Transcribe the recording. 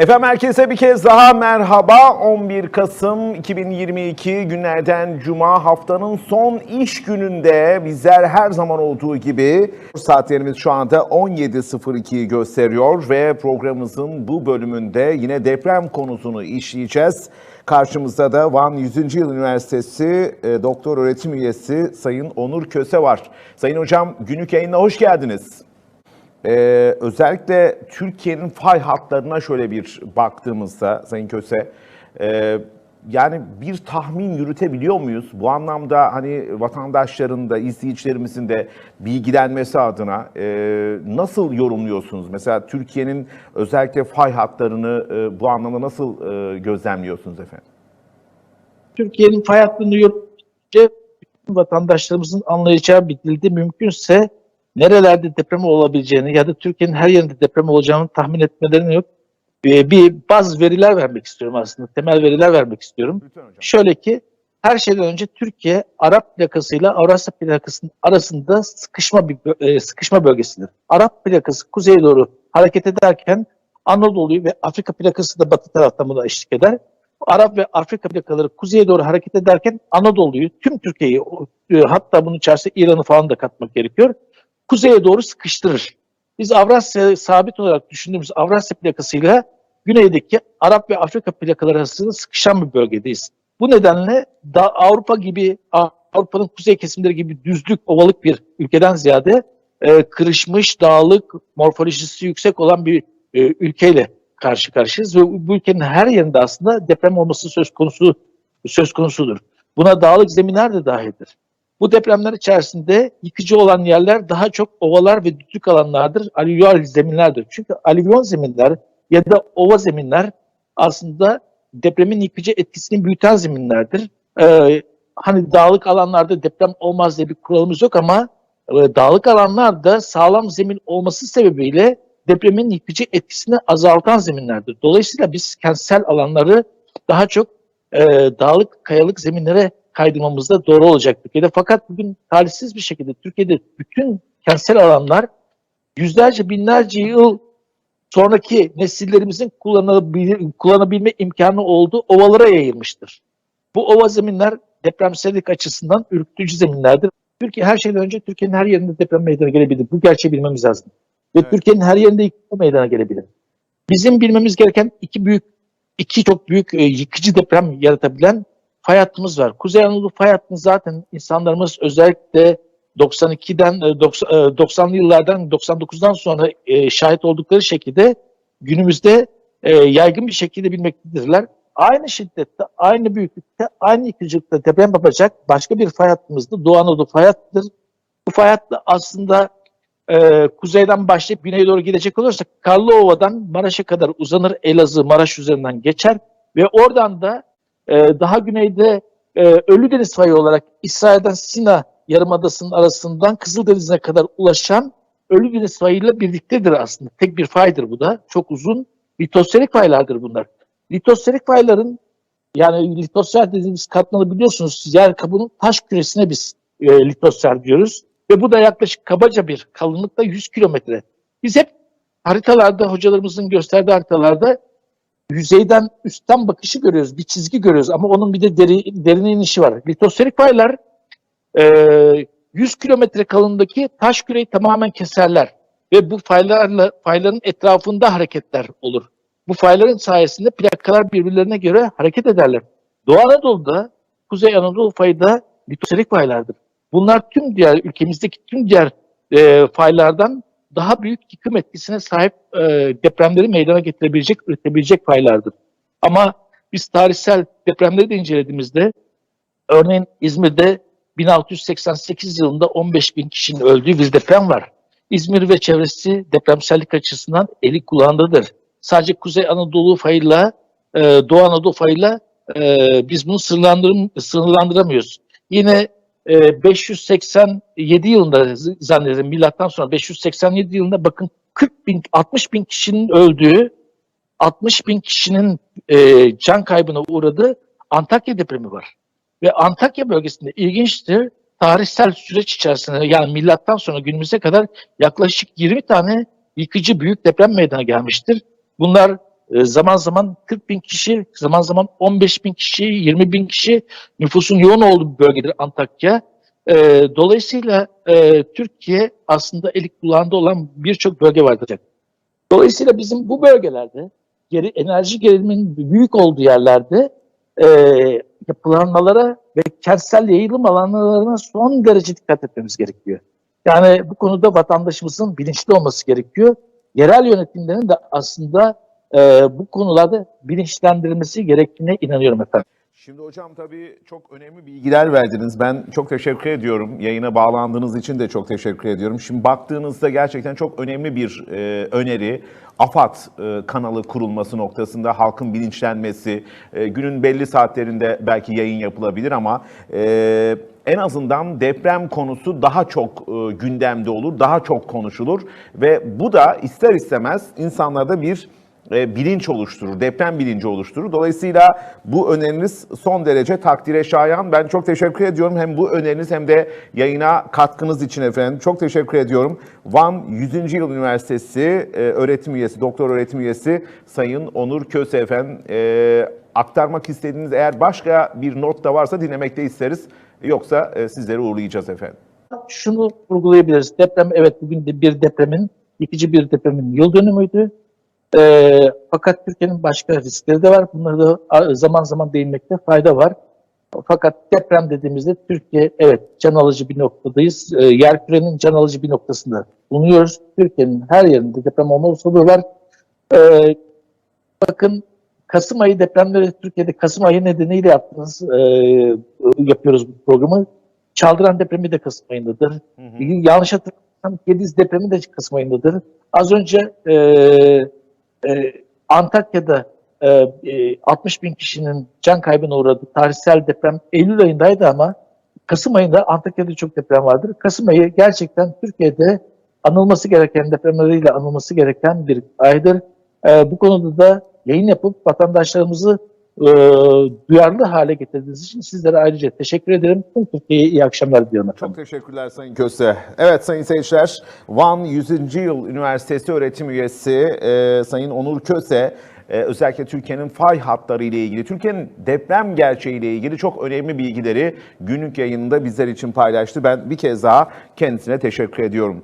Efendim herkese bir kez daha merhaba. 11 Kasım 2022 günlerden Cuma haftanın son iş gününde bizler her zaman olduğu gibi saatlerimiz şu anda 17.02'yi gösteriyor ve programımızın bu bölümünde yine deprem konusunu işleyeceğiz. Karşımızda da Van 100. Yıl Üniversitesi e, Doktor Öğretim Üyesi Sayın Onur Köse var. Sayın Hocam günlük yayına hoş geldiniz. Ee, özellikle Türkiye'nin fay hatlarına şöyle bir baktığımızda Sayın Köse, e, yani bir tahmin yürütebiliyor muyuz? Bu anlamda hani vatandaşların da izleyicilerimizin de bilgilenmesi adına e, nasıl yorumluyorsunuz? Mesela Türkiye'nin özellikle fay hatlarını e, bu anlamda nasıl e, gözlemliyorsunuz efendim? Türkiye'nin fay hattını yorumlayınca vatandaşlarımızın anlayacağı bir dilde mümkünse nerelerde deprem olabileceğini ya da Türkiye'nin her yerinde deprem olacağını tahmin etmelerine yok. Ee, bir bazı veriler vermek istiyorum aslında. Temel veriler vermek istiyorum. Şöyle ki her şeyden önce Türkiye Arap plakasıyla Avrasya plakasının arasında sıkışma bir e, sıkışma bölgesidir. Arap plakası kuzeye doğru hareket ederken Anadolu'yu ve Afrika plakası da batı taraftan buna eşlik eder. Arap ve Afrika plakaları kuzeye doğru hareket ederken Anadolu'yu, tüm Türkiye'yi, e, hatta bunun içerisinde İran'ı falan da katmak gerekiyor. Kuzeye doğru sıkıştırır. Biz Avrasya sabit olarak düşündüğümüz Avrasya plakasıyla güneydeki Arap ve Afrika plakaları arasında sıkışan bir bölgedeyiz. Bu nedenle da Avrupa gibi Avrupa'nın kuzey kesimleri gibi düzlük, ovalık bir ülkeden ziyade e, kırışmış, dağlık, morfolojisi yüksek olan bir e, ülkeyle karşı karşıyayız ve bu ülkenin her yerinde aslında deprem olması söz konusu söz konusudur. Buna dağlık zeminler de dahildir. Bu depremler içerisinde yıkıcı olan yerler daha çok ovalar ve düzlük alanlardır, alüvyal zeminlerdir. Çünkü alüvyon zeminler ya da ova zeminler aslında depremin yıkıcı etkisini büyüten zeminlerdir. Ee, hani dağlık alanlarda deprem olmaz diye bir kuralımız yok ama e, dağlık alanlarda sağlam zemin olması sebebiyle depremin yıkıcı etkisini azaltan zeminlerdir. Dolayısıyla biz kentsel alanları daha çok e, dağlık, kayalık zeminlere kaydırmamızda doğru olacak Türkiye'de. Fakat bugün talihsiz bir şekilde Türkiye'de bütün kentsel alanlar yüzlerce, binlerce yıl sonraki nesillerimizin kullanabil- kullanabilme imkanı olduğu ovalara yayılmıştır. Bu ova zeminler depremsellik açısından ürkütücü zeminlerdir. Türkiye her şeyden önce Türkiye'nin her yerinde deprem meydana gelebilir. Bu gerçeği bilmemiz lazım. Ve Evet. Türkiye'nin her yerinde yıkılma meydana gelebilir. Bizim bilmemiz gereken iki büyük, iki çok büyük e, yıkıcı deprem yaratabilen fay hattımız var. Kuzey Anadolu fay hattını zaten insanlarımız özellikle 92'den e, 90, e, 90'lı yıllardan 99'dan sonra e, şahit oldukları şekilde günümüzde e, yaygın bir şekilde bilmektedirler. Aynı şiddette, aynı büyüklükte, aynı yıkıcılıkta deprem yapacak başka bir fay hattımızda Doğu Anadolu fay hattıdır. Bu fay hattı aslında e, kuzeyden başlayıp güneye doğru gidecek olursak Karlıova'dan Maraş'a kadar uzanır. Elazığ, Maraş üzerinden geçer ve oradan da e, daha güneyde e, Ölüdeniz fayı olarak İsrail'den Sina Yarımadası'nın arasından Kızıldeniz'e kadar ulaşan Ölüdeniz fayıyla birliktedir aslında. Tek bir faydır bu da. Çok uzun litosferik faylardır bunlar. Litosferik fayların yani litosfer dediğimiz katmanı biliyorsunuz yer kabuğunun taş küresine biz e, litosfer diyoruz. Ve bu da yaklaşık kabaca bir kalınlıkta 100 kilometre. Biz hep haritalarda, hocalarımızın gösterdiği haritalarda yüzeyden üstten bakışı görüyoruz, bir çizgi görüyoruz ama onun bir de deri, derine inişi var. Litosferik faylar e, 100 kilometre kalındaki taş küreyi tamamen keserler ve bu faylarla fayların etrafında hareketler olur. Bu fayların sayesinde plakalar birbirlerine göre hareket ederler. Doğu Anadolu'da, Kuzey Anadolu fayı da litosferik faylardır. Bunlar tüm diğer ülkemizdeki tüm diğer e, faylardan daha büyük yıkım etkisine sahip e, depremleri meydana getirebilecek, üretebilecek faylardır. Ama biz tarihsel depremleri de incelediğimizde örneğin İzmir'de 1688 yılında 15 bin kişinin öldüğü bir deprem var. İzmir ve çevresi depremsellik açısından eli kulağındadır. Sadece Kuzey Anadolu fayıyla e, Doğu Anadolu fayıyla e, biz bunu sınırlandıramıyoruz. Yine e, 587 yılında z- zannederim milattan sonra 587 yılında bakın 40 bin 60 bin kişinin öldüğü 60 bin kişinin e, can kaybına uğradığı Antakya depremi var. Ve Antakya bölgesinde ilginçtir tarihsel süreç içerisinde yani milattan sonra günümüze kadar yaklaşık 20 tane yıkıcı büyük deprem meydana gelmiştir. Bunlar zaman zaman 40 bin kişi, zaman zaman 15 bin kişi, 20 bin kişi nüfusun yoğun olduğu bir bölgedir Antakya. E, dolayısıyla e, Türkiye aslında elik kulağında olan birçok bölge vardır. Dolayısıyla bizim bu bölgelerde geri, enerji geriliminin büyük olduğu yerlerde e, yapılanmalara ve kentsel yayılım alanlarına son derece dikkat etmemiz gerekiyor. Yani bu konuda vatandaşımızın bilinçli olması gerekiyor. Yerel yönetimlerin de aslında e, bu konularda bilinçlendirilmesi gerektiğine inanıyorum efendim. Şimdi hocam tabii çok önemli bilgiler verdiniz. Ben çok teşekkür ediyorum. Yayına bağlandığınız için de çok teşekkür ediyorum. Şimdi baktığınızda gerçekten çok önemli bir e, öneri. AFAD e, kanalı kurulması noktasında halkın bilinçlenmesi, e, günün belli saatlerinde belki yayın yapılabilir ama e, en azından deprem konusu daha çok e, gündemde olur, daha çok konuşulur ve bu da ister istemez insanlarda bir bilinç oluşturur, deprem bilinci oluşturur. Dolayısıyla bu öneriniz son derece takdire şayan. Ben çok teşekkür ediyorum hem bu öneriniz hem de yayına katkınız için efendim. Çok teşekkür ediyorum. Van 100. Yıl Üniversitesi e, öğretim üyesi, doktor öğretim üyesi Sayın Onur Köse efendim. E, aktarmak istediğiniz eğer başka bir not da varsa dinlemekte isteriz. Yoksa e, sizleri uğurlayacağız efendim. Şunu vurgulayabiliriz. Deprem evet bugün de bir depremin, yıkıcı bir depremin yıl dönümüydü. Ee, fakat Türkiye'nin başka riskleri de var. Bunları da zaman zaman değinmekte fayda var. Fakat deprem dediğimizde Türkiye evet can alıcı bir noktadayız. Ee, yer kürenin can alıcı bir noktasında bulunuyoruz. Türkiye'nin her yerinde deprem olma olasılığı var. Ee, bakın Kasım ayı depremleri Türkiye'de Kasım ayı nedeniyle yaptığımız, e, yapıyoruz bu programı. Çaldıran depremi de Kasım ayındadır. Yanlış hatırlamıyorsam Gediz depremi de Kasım ayındadır. Az önce e, e, Antakya'da e, e, 60 bin kişinin can kaybına uğradığı tarihsel deprem Eylül ayındaydı ama Kasım ayında Antakya'da çok deprem vardır. Kasım ayı gerçekten Türkiye'de anılması gereken depremleriyle anılması gereken bir aydır. E, bu konuda da yayın yapıp vatandaşlarımızı e, duyarlı hale getirdiğiniz için sizlere ayrıca teşekkür ederim. Tüm Türkiye'ye iyi akşamlar diliyorum efendim. Çok teşekkürler Sayın Köse. Evet Sayın seyirciler, Van 100. Yıl Üniversitesi öğretim üyesi e, Sayın Onur Köse, e, özellikle Türkiye'nin fay hatları ile ilgili, Türkiye'nin deprem gerçeği ile ilgili çok önemli bilgileri günlük yayınında bizler için paylaştı. Ben bir kez daha kendisine teşekkür ediyorum.